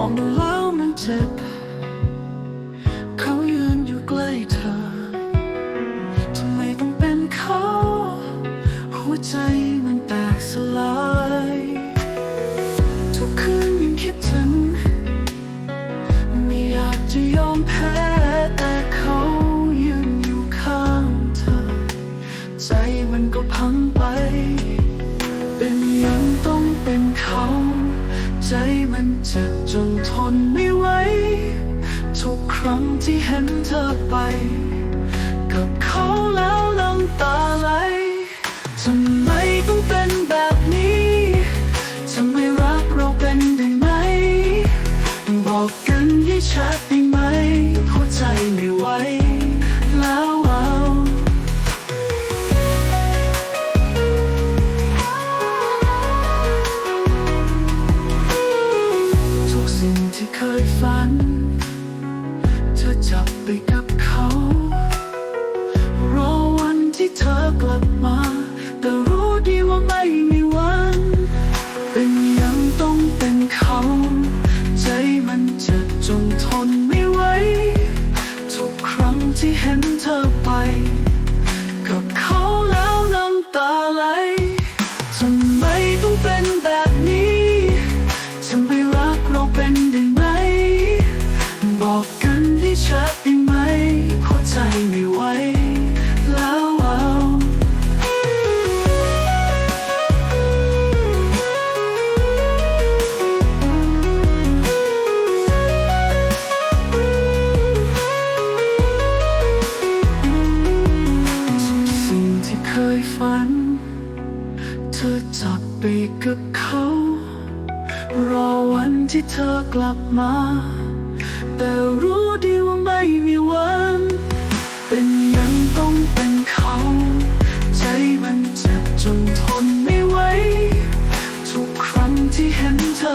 องดูแล้วมันเจ็บ เขายืนอยู่ใกล้เธอ ทำไมต้องเป็นเขา หัวใจมันแตกสลาย ทุกคืนยังคิดถึง ไม่อยากจะยอมแพ้ แต่เขายืนอยู่ข้างเธอ ใจมันก็พังไป เป็นยังต้องเป็นเขา ใจมันเจ็บจนทนไม่ไหว ทุกครั้งที่เห็นเธอไป กับเขาแล้วน้ำตาไหลทำไมต้องเป็นแบบนี้ทำไมรักเราเป็นได้ไหม บอกกันให้ชัด ไปกับเขา รอวันที่เธอกลับมา แต่รู้ดีว่าไม่มีวัน เป็นยังต้องเป็นเขา ใจมันจ็บจนทนไม่ไหว ทุกครั้งที่เห็นเธอไป กับเขาแล้วน้ำตาไหลทำไมต้องเป็นแบบนี้ทำไมรักเราเป็นได้ไหมบอกกันให้ชัด ธอจากไปกับเขา รอวันที่เธอกลับมา แต่รู้ดีว่าไม่มีวัน เป็นยังต้องเป็นเขา ใจมันเจ็บจนทนไม่ไหว ทุกครั้งที่เห็นเธอ